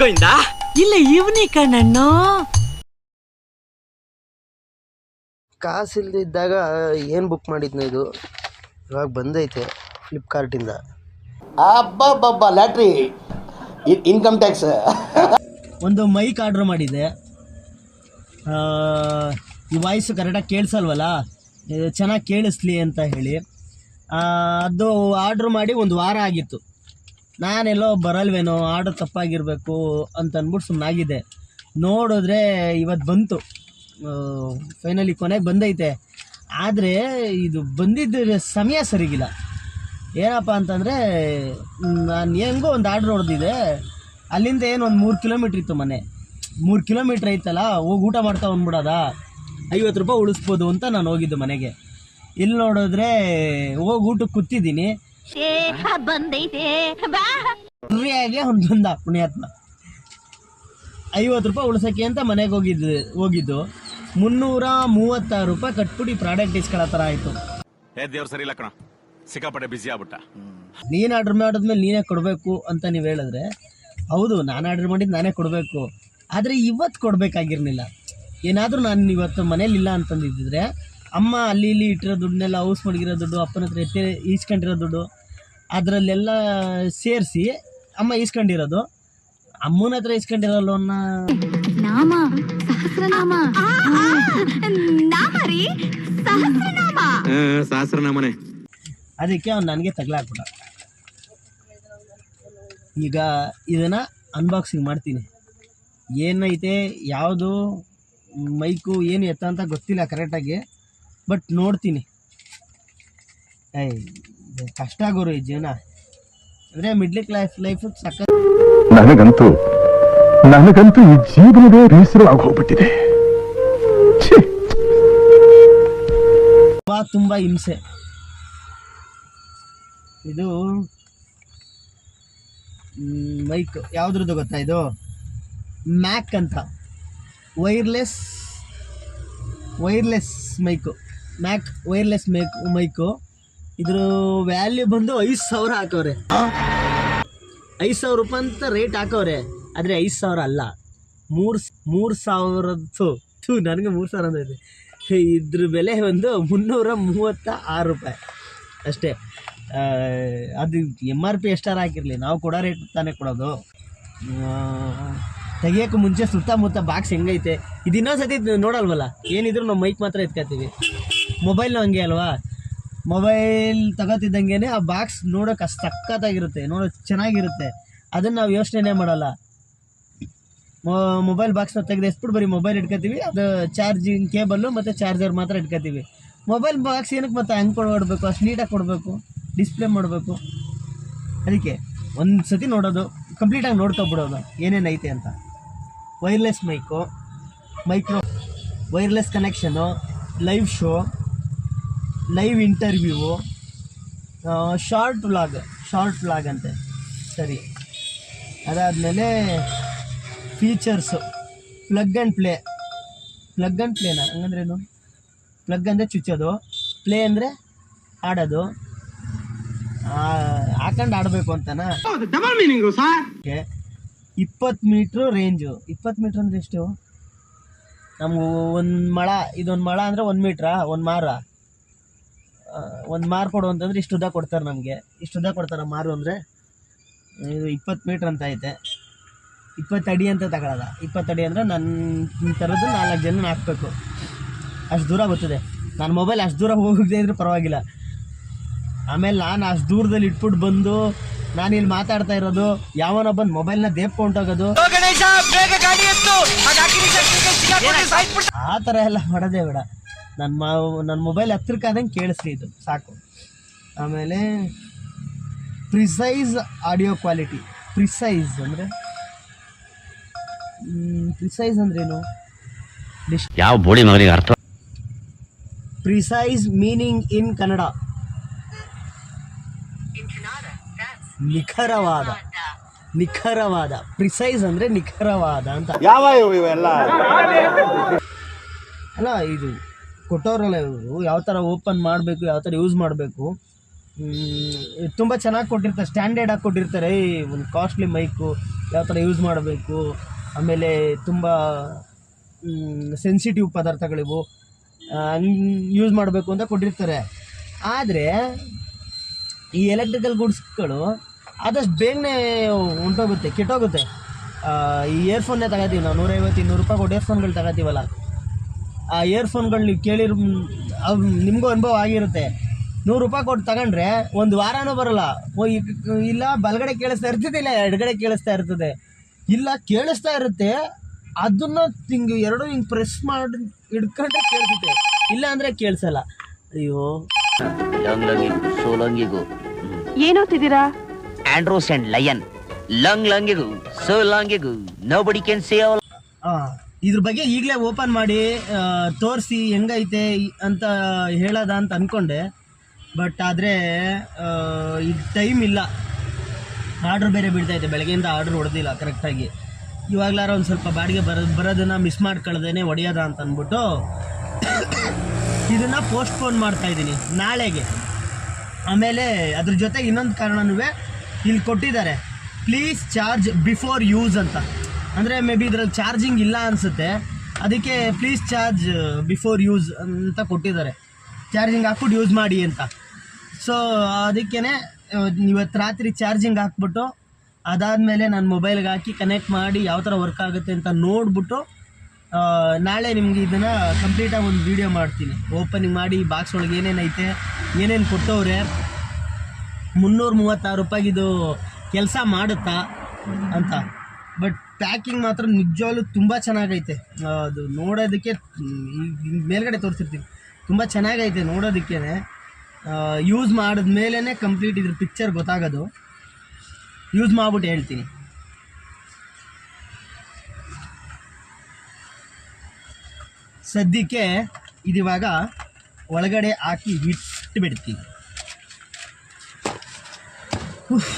ಗೋವಿಂದ? ಇಲ್ಲ ಇವನಿ ಕಣ್ಣು ಕಾಸು ಇಲ್ದಿದ್ದಾಗ ಏನು ಬುಕ್ ಮಾಡಿದ್ನ ಇದು? ಇವಾಗ ಬಂದೈತೆ ಫ್ಲಿಪ್ಕಾರ್ಟಿಂದ ಅಬ್ಬಬ್ಬಬ್ಬ ಲ್ಯಾಟ್ರಿ. ಇನ್ಕಮ್ ಟ್ಯಾಕ್ಸ್ ಒಂದು ಮೈಕ್ ಆರ್ಡ್ರ್ ಮಾಡಿದ್ದೆ. ಆ, ಈ ವಾಯ್ಸ್ ಕರೆಕ್ಟಾಗಿ ಕೇಳಿಸಲ್ವಲ್ಲ? ಚೆನ್ನಾಗಿ ಕೇಳಿಸ್ಲಿ ಅಂತ ಹೇಳಿ. ಆ, ಅದು ಆರ್ಡ್ರ್ ಮಾಡಿ ಒಂದು ವಾರ ಆಗಿತ್ತು. ನಾನೆಲ್ಲೋ ಬರಲ್ವೇನೋ, ಆರ್ಡರ್ ತಪ್ಪಾಗಿರಬೇಕು ಅಂತ ಅಂದ್ಬಿಟ್ಟು ಸುಮ್ಮನಾಗಿದ್ದೆ ನೋಡಿದ್ರೆ ಇವತ್ತು ಬಂತು. ಫೈನಲಿ ಕೊನೆಗೆ ಬಂದೈತೆ. ಆದರೆ ಇದು ಬಂದಿದ್ದ ಸಮಯ ಸರಿಗಿಲ್ಲ. ಏನಪ್ಪ ಅಂತಂದರೆ, ನಾನು ಹೆಂಗೋ ಒಂದು ಆರ್ಡ್ರ್ ಹೊಡೆದಿದೆ. ಅಲ್ಲಿಂದ ಏನು ಒಂದು ಮೂರು ಕಿಲೋಮೀಟ್ರ್ ಇತ್ತು ಮನೆ. ಮೂರು ಕಿಲೋಮೀಟ್ರ್ ಐತಲ್ಲ, ಹೋಗಿ ಊಟ ಮಾಡ್ತಾ ಬಂದ್ಬಿಡೋದ? ಐವತ್ತು ರೂಪಾಯಿ ಉಳಿಸ್ಬೋದು ಅಂತ ನಾನು ಹೋಗಿದ್ದು ಮನೆಗೆ. ಇಲ್ಲಿ ನೋಡಿದ್ರೆ, ಹೋಗಿ ಊಟಕ್ಕೆ ಕೂತಿದ್ದೀನಿ. ಬಂದೈತೆ. ಬಾ. ಫ್ರೀಯಾಗಿ ಒಂದೊಂದ ಪುಣ್ಯಾತ್ಮ. ಐವತ್ತು ರೂಪಾಯಿ ಉಳ್ಸೋಕ್ಕೆ ಅಂತ ಮನೆಗೆ ಹೋಗಿದ್ದು ಹೋಗಿದ್ದು. ಮುನ್ನೂರ ಮೂವತ್ತಾರು ರೂಪಾಯಿ ಕಟ್ಪುಡಿ ಪ್ರಾಡಕ್ಟ್ ಇಸ್ಕೊಳ್ಳೋ ಥರ ಆಯಿತು. ಏ ದೇವ್ರ ಸರಿ ಇಲ್ಲ ಕಣ. ಸಿಕ್ಕಾಪಟ್ಟೆ ಬಿಸಿ ಆಗ್ಬಿಟ್ಟ. ನೀನು ಆರ್ಡ್ರ್ ಮಾಡಿದ್ಮೇಲೆ ನೀನೇ ಕೊಡಬೇಕು ಅಂತ ನೀವು ಹೇಳಿದ್ರೆ ಹೌದು ನಾನು ಆರ್ಡ್ರ್ ಮಾಡಿದ್ದು ನಾನೇ ಕೊಡಬೇಕು. ಆದರೆ ಇವತ್ತು ಕೊಡ್ಬೇಕಾಗಿರ್ಲಿಲ್ಲ. ಏನಾದರೂ ನಾನು ಇವತ್ತು ಮನೇಲಿ ಇಲ್ಲ ಅಂತಂದಿದ್ದರೆ ಅಮ್ಮ ಅಲ್ಲಿ ಇಲ್ಲಿ ಇಟ್ಟಿರೋ ದುಡ್ಡನ್ನೆಲ್ಲ ಹೌಸ್ ಮಡಗಿರೋ ದುಡ್ಡು ಅಪ್ಪನ ಹತ್ರ ಎತ್ತಿ ಈಸ್ಕೊಂಡಿರೋ ದುಡ್ಡು ಅದರಲ್ಲೆಲ್ಲ ಸೇರಿಸಿ ಅಮ್ಮ ಇಸ್ಕೊಂಡಿರೋದು ಅಮ್ಮನ ಹತ್ರ ಈಸ್ಕೊಂಡಿರೋ ಲೋನ್ನ ನಾಮ ಸಹಸ್ರನಾಮ. ನಾಮ ರೀ ಸಹಸ್ರನಾಮ. ಸಹಸ್ರನಾಮನೆ. ಅದಕ್ಕೆ ಅವ್ನು ನನಗೆ ತಗಲಾಕ್ಬಿಟ್ಟ ಈಗ ಇದನ್ನು ಅನ್ಬಾಕ್ಸಿಂಗ್ ಮಾಡ್ತೀನಿ. ಏನೈತೆ ಯಾವುದು ಮೈಕು ಏನು ಎತ್ತ ಅಂತ ಗೊತ್ತಿಲ್ಲ ಕರೆಕ್ಟಾಗಿ ಬಟ್ ನೋಡ್ತೀನಿ. ಏಯ್ ಕಷ್ಟ ಗುರು ಈ ಜೀವನ. ಅಂದರೆ ಮಿಡ್ಲ್ ಕ್ಲಾಸ್ ಲೈಫ್ ಸಕ್ಕ ನನಗಂತೂ ನನಗಂತೂ ಈ ಜೀವನವೇ ಬೇಸರ ಆಗೋಗ್ಬಿಟ್ಟಿದೆ. ತುಂಬಾ ತುಂಬಾ ತುಂಬ ಹಿಂಸೆ. ಇದು ಮೈಕ್ ಯಾವುದ್ರದ್ದು ಗೊತ್ತಾ ಇದು? ಮ್ಯಾಕ್ ಅಂತ. Wireless wireless mic Mac wireless mic mic ಇದ್ರ ವ್ಯಾಲ್ಯೂ ಬಂದು ಐದು ಸಾವಿರ ಹಾಕವ್ರೆ. ಐದು ಸಾವಿರ ರೂಪಾಯಿ ಅಂತ ರೇಟ್ ಹಾಕವ್ರೆ. ಆದರೆ ಐದು ಸಾವಿರ ಅಲ್ಲ. ಮೂರು ಮೂರು ಸಾವಿರದ್ದು. ಥೂ, ನನಗೆ ಮೂರು ಸಾವಿರ ಇದೆ. ಇದ್ರ ಬೆಲೆ ಒಂದು ಮುನ್ನೂರ ಮೂವತ್ತ ಆರು ರೂಪಾಯಿ. ಅಷ್ಟೇ. ಅದು ಎಂ ಆರ್ ಪಿ ಎಷ್ಟಾರ ಹಾಕಿರಲಿ. ನಾವು ಕೊಡೋ ರೇಟ್ ತಾನೇ ಕೊಡೋದು. ತೆಗಿಯೋಕೆ ಮುಂಚೆ ಸುತ್ತಮುತ್ತ ಬಾಕ್ಸ್ ಹೆಂಗೈತೆ? ಇದು ಇನ್ನೊಂದು ಸತಿ ನೋಡಲ್ವಲ್ಲ? ಏನಿದ್ರು ನಾವು ಮೈಕ್ ಮಾತ್ರ ಎತ್ಕೋತೀವಿ. ಮೊಬೈಲ್ನ ಹಂಗೆ ಅಲ್ವಾ? ಮೊಬೈಲ್ ತಗೋತಿದ್ದಂಗೆ ಆ ಬಾಕ್ಸ್ ನೋಡೋಕೆ ಅಷ್ಟು ಸಕ್ಕತ್ತಾಗಿರುತ್ತೆ ನೋಡೋಕೆ ಚೆನ್ನಾಗಿರುತ್ತೆ. ಅದನ್ನು ನಾವು ಯೋಚನೆ ಮಾಡಲ್ಲ. ಮೊಬೈಲ್ ಬಾಕ್ಸ್ನ ತೆಗೆದು ಎಸ್ಬಿಟ್ಟು ಬರೀ ಮೊಬೈಲ್ ಇಟ್ಕೋತೀವಿ, ಅದು ಚಾರ್ಜಿಂಗ್ ಕೇಬಲ್ಲು ಮತ್ತು ಚಾರ್ಜರ್ ಮಾತ್ರ ಇಟ್ಕೋತೀವಿ. ಮೊಬೈಲ್ ಬಾಕ್ಸ್ ಏನಕ್ಕೆ ಮತ್ತೆ ಹಂಗೆ ಕೊಡಬೇಕು, ಅಷ್ಟು ನೀಟಾಗಿ ಕೊಡಬೇಕು ಡಿಸ್ಪ್ಲೇ ಮಾಡಬೇಕು. ಅದಕ್ಕೆ ಒಂದು ಸತಿ ನೋಡೋದು ಕಂಪ್ಲೀಟಾಗಿ ನೋಡ್ಕೊಬಿಡೋದು ಏನೇನು ಐತೆ ಅಂತ. Wireless mic micro wireless connection live show live interview short vlog short vlog ಅಂತೆ. ಸರಿ. ಅದಾದಮೇಲೆ features plug and play plug and ಪ್ಲೇನಾ ಹಂಗಂದ್ರೇನು? ಪ್ಲಗ್ ಅಂದರೆ ಚುಚ್ಚೋದು ಪ್ಲೇ ಅಂದರೆ ಆಡೋದು. ಹಾಕೊಂಡು ಆಡಬೇಕು ಅಂತನಾ? ಓಕೆ. ಇಪ್ಪತ್ತು ಮೀಟ್ರು ರೇಂಜು ಇಪ್ಪತ್ತು ಮೀಟ್ರ್ ಅಂದರೆ ಎಷ್ಟು? ನಮಗೂ ಒಂದು ಮಳ ಇದೊಂದು ಮಳ ಅಂದರೆ ಒಂದು ಮೀಟ್ರಾ? ಒಂದು ಮಾರ? ಒಂದು ಮಾರು ಕೊಡು ಅಂತಂದ್ರೆ ಇಷ್ಟು ಉದ್ದ ಕೊಡ್ತಾರೆ ನಮಗೆ. ಇಷ್ಟು ಉದ್ದ ಕೊಡ್ತಾರೆ ಮಾರು ಅಂದರೆ ಇದು ಇಪ್ಪತ್ತು ಮೀಟ್ರ್ ಅಂತ ಐತೆ. ಇಪ್ಪತ್ತಡಿ ಅಡಿ ಅಂತ ತಗೊಳಲ್ಲ. ಇಪ್ಪತ್ತಡಿ ಅಡಿ ಅಂದರೆ ನನ್ನ ಥರದ್ದು ನಾಲ್ಕು ಜನ ಹಾಕ್ಬೇಕು. ಅಷ್ಟು ದೂರ ಬರ್ತದೆ. ನನ್ನ ಮೊಬೈಲ್ ಅಷ್ಟು ದೂರ ಹೋಗದೆ ಇದ್ರೂ ಪರವಾಗಿಲ್ಲ. ಆಮೇಲೆ ನಾನು ಅಷ್ಟು ದೂರದಲ್ಲಿ ಇಟ್ಬಿಟ್ಟು ಬಂದು ನಾನು ಇಲ್ಲಿ ಮಾತಾಡ್ತಾ ಇರೋದು ಯಾವನೊಬ್ಬನ ಬಂದು ಮೊಬೈಲ್ನ ದೇಪ್ಕೊಂಡೋಗೋದು ಆ ಥರ ಎಲ್ಲ ಮಾಡೋದೇ ಬೇಡ. ನನ್ನ ಮಾ ನನ್ನ ಮೊಬೈಲ್ ಹತ್ತಿರಕ್ಕೆ ಆದಂಗೆ ಕೇಳಿಸ್ರಿ ಇದು ಸಾಕು. ಆಮೇಲೆ ಪ್ರಿಸೈಸ್ ಆಡಿಯೋ ಕ್ವಾಲಿಟಿ ಪ್ರಿಸೈಸ್ ಅಂದರೆ ಪ್ರಿಸೈಸ್ ಅಂದ್ರೇನು? ಯಾವ ಬೋಡಿ ಮಗನಿಗೆ ಅರ್ಥ ಪ್ರಿಸೈಸ್ ಮೀನಿಂಗ್ ಇನ್ ಕನ್ನಡ. ನಿಖರವಾದ. ನಿಖರವಾದ. ಪ್ರಿಸೈಸ್ ಅಂದರೆ ನಿಖರವಾದ ಅಂತ. ಯಾವ ಇವೆಲ್ಲ? ಅಲ್ಲ ಇದು ಕೊಟ್ಟವ್ರಲ್ಲ ಇವರು. ಯಾವ ಥರ ಓಪನ್ ಮಾಡಬೇಕು, ಯಾವ ಥರ ಯೂಸ್ ಮಾಡಬೇಕು. ತುಂಬ ಚೆನ್ನಾಗಿ ಕೊಟ್ಟಿರ್ತಾರೆ ಸ್ಟ್ಯಾಂಡರ್ಡ್ ಆಗಿ ಕೊಟ್ಟಿರ್ತಾರೆ. ಈ ಒಂದು ಕಾಸ್ಟ್ಲಿ ಮೈಕು ಯಾವ ಥರ ಯೂಸ್ ಮಾಡಬೇಕು. ಆಮೇಲೆ ತುಂಬ ಸೆನ್ಸಿಟಿವ್ ಪದಾರ್ಥಗಳಿವು ಯೂಸ್ ಮಾಡಬೇಕು ಅಂತ ಕೊಟ್ಟಿರ್ತಾರೆ. ಆದರೆ, ಈ ಎಲೆಕ್ಟ್ರಿಕಲ್ ಗುಡ್ಸ್ಗಳು ಆದಷ್ಟು ಬೇಗನೆ ಉಂಟೋಗುತ್ತೆ, ಕೆಟ್ಟೋಗುತ್ತೆ. ಈ ಇಯರ್ಫೋನ್ನೇ ತಗೋತೀವಿ ನಾವು, ನೂರೈವತ್ತು, ಇನ್ನೂರು ರೂಪಾಯಿ ಕೊಟ್ಟು ಇಯರ್ಫೋನ್ಗಳು ತಗೋತೀವಲ್ಲ. ಆ ಇಯರ್ಫೋನ್ಗಳು ನೀವು ಕೇಳಿರ್ ನಿಮಗೂ ಅನುಭವ ಆಗಿರುತ್ತೆ. ನೂರು ರೂಪಾಯಿ ಕೊಟ್ಟು ತಗೊಂಡ್ರೆ ಒಂದು ವಾರನೂ ಬರಲ್ಲ. ಓ ಇಲ್ಲ ಬಲಗಡೆ ಕೇಳಿಸ್ತಾ ಇರ್ತದೆ ಇಲ್ಲ ಎಡಗಡೆ ಕೇಳಿಸ್ತಾ ಇರ್ತದೆ. ಇಲ್ಲ ಕೇಳಿಸ್ತಾ ಇರುತ್ತೆ. ಅದನ್ನ ಹಿಂಗೆ ಎರಡು ಹಿಂಗೆ ಪ್ರೆಸ್ ಮಾಡಿ ಹಿಡ್ಕೊಂಡ್ರೆ ಕೇಳಿಸುತ್ತೆ. ಇಲ್ಲ ಅಂದರೆ ಕೇಳಿಸಲ್ಲ. ಅಯ್ಯೋ. ಲಂಗ್ ಲಂಗಿಗೂ ಸೋಲಂಗಿಗೂ. ಏನೋತಿದ್ದೀರಾ ಆಂಡ್ರೋಸ್ ಅಂಡ್ ಲಯನ್ ಲಂಗ್ ಲಂಗಿಗೂ ಸೋಲಂಗಿಗೂ ನೋ ಬಡಿ ಕ್ಯಾನ್ ಸೇ ಇದ್ರ ಬಗ್ಗೆ ಈಗಲೇ ಓಪನ್ ಮಾಡಿ ತೋರಿಸಿ ಹೆಂಗೈತೆ ಅಂತ ಹೇಳೋದ ಅಂತ ಅಂದ್ಕೊಂಡೆ ಬಟ್ ಆದರೆ ಈಗ ಟೈಮ್ ಇಲ್ಲ. ಆರ್ಡ್ರ್ ಬೇರೆ ಬೀಳ್ತೈತೆ. ಬೆಳಗ್ಗೆಯಿಂದ ಆರ್ಡ್ರ್ ಹೊಡೆದಿಲ್ಲ ಕರೆಕ್ಟಾಗಿ ಇವಾಗಲಾರ ಒಂದು ಸ್ವಲ್ಪ ಬಾಡಿಗೆ ಬರೋ ಬರೋದನ್ನು ಮಿಸ್ ಮಾಡ್ಕೊಳ್ದೇನೆ ಹೊಡೆಯೋದ ಅಂತ ಅಂದ್ಬಿಟ್ಟು ಇದನ್ನು ಪೋಸ್ಟ್ಪೋನ್ ಮಾಡ್ತಾಯಿದ್ದೀನಿ ನಾಳೆಗೆ. ಆಮೇಲೆ ಅದ್ರ ಜೊತೆ ಇನ್ನೊಂದು ಕಾರಣನೂ ಇಲ್ಲಿ ಕೊಟ್ಟಿದ್ದಾರೆ. ಪ್ಲೀಸ್ ಚಾರ್ಜ್ ಬಿಫೋರ್ ಯೂಸ್ ಅಂತ. ಅಂದರೆ ಮೇ ಬಿ ಇದ್ರಲ್ಲಿ ಚಾರ್ಜಿಂಗ್ ಇಲ್ಲ ಅನಿಸುತ್ತೆ. ಅದಕ್ಕೆ ಪ್ಲೀಸ್ ಚಾರ್ಜ್ ಬಿಫೋರ್ ಯೂಸ್ ಅಂತ ಕೊಟ್ಟಿದ್ದಾರೆ. ಚಾರ್ಜಿಂಗ್ ಹಾಕ್ಬಿಟ್ಟು ಯೂಸ್ ಮಾಡಿ ಅಂತ. ಸೊ ಅದಕ್ಕೇ ಇವತ್ತು ರಾತ್ರಿ ಚಾರ್ಜಿಂಗ್ ಹಾಕ್ಬಿಟ್ಟು, ಅದಾದಮೇಲೆ ನಾನು ಮೊಬೈಲ್ಗೆ ಹಾಕಿ ಕನೆಕ್ಟ್ ಮಾಡಿ ಯಾವ ಥರ ವರ್ಕ್ ಆಗುತ್ತೆ ಅಂತ ನೋಡಿಬಿಟ್ಟು ನಾಳೆ ನಿಮ್ಗೆ ಇದನ್ನು ಕಂಪ್ಲೀಟಾಗಿ ಒಂದು ವೀಡಿಯೋ ಮಾಡ್ತೀನಿ. ಓಪನಿಂಗ್ ಮಾಡಿ ಬಾಕ್ಸ್ ಒಳಗೆ ಏನೇನೈತೆ ಏನೇನು ಕೊಟ್ಟವ್ರೆ, ಮುನ್ನೂರು ಮೂವತ್ತಾರು ರೂಪಾಯಿಗಿದು ಕೆಲಸ ಮಾಡುತ್ತಾ ಅಂತ. ಬಟ್ ಪ್ಯಾಕಿಂಗ್ ಮಾತ್ರ ನಿಜವಾಗ್ಲೂ ತುಂಬ ಚೆನ್ನಾಗೈತೆ. ಅದು ನೋಡೋದಕ್ಕೆ ಮೇಲ್ಗಡೆ ತೋರಿಸಿರ್ತೀವಿ ತುಂಬ ಚೆನ್ನಾಗೈತೆ ನೋಡೋದಕ್ಕೇ ಯೂಸ್ ಮಾಡಿದ ಮೇಲೇ ಕಂಪ್ಲೀಟ್ ಇದ್ರ ಪಿಕ್ಚರ್ ಗೊತ್ತಾಗೋದು. ಯೂಸ್ ಮಾಡ್ಬಿಟ್ಟು ಹೇಳ್ತೀನಿ. ಸದ್ಯಕ್ಕೆ ಇದಿವಾಗ ಒಳಗಡೆ ಹಾಕಿ ಇಟ್ಟು ಬಿಡ್ತೀನಿ ಉಫ್.